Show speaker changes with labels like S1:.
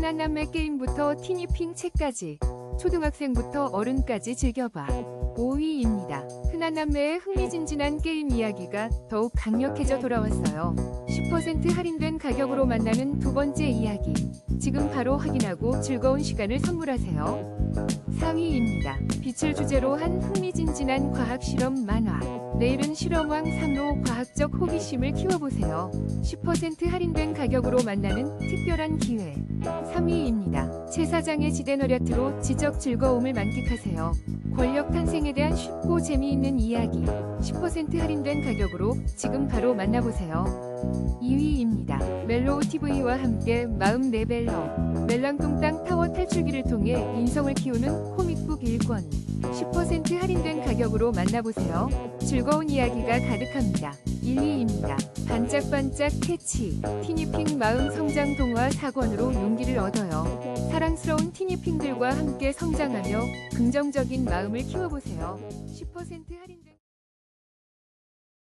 S1: 흔한 남매 게임부터 티니핑 책까지 초등학생부터 어른까지 즐겨봐. 5위입니다. 흔한 남매의 흥미진진한 게임 이야기가 더욱 강력해져 돌아왔어요. 10% 할인된 가격으로 만나는 두 번째 이야기. 지금 바로 확인하고 즐거운 시간을 선물하세요. 4위입니다. 빛을 주제로 한 흥미진진한 과학 실험 만화. 내일은 실험왕 3로 과학적 호기심을 키워보세요. 10% 할인된 가격으로 만나는 특별한 기회. 3위입니다. 제사장의 지대 너랴트로 지적 즐거움을 만끽하세요. 권력 탄생에 대한 쉽고 재미있는 이야기. 10% 할인된 가격으로 지금 바로 만나보세요. 2위입니다. 멜로우 TV와 함께 마음 레벨업. 멜랑뚱땅 타워 탈출기를 통해 인성을 키우는 코믹북 1권. 10% 할인된 가격으로 만나보세요. 즐거운 이야기가 가득합니다. 1위입니다. 반짝반짝 캐치. 티니핑 마음 성장 동화 4권으로 용기를 얻어요. 사랑스러운 티니핑들과 함께 성장하며 긍정적인 마음을 키워보세요. 10% 할인된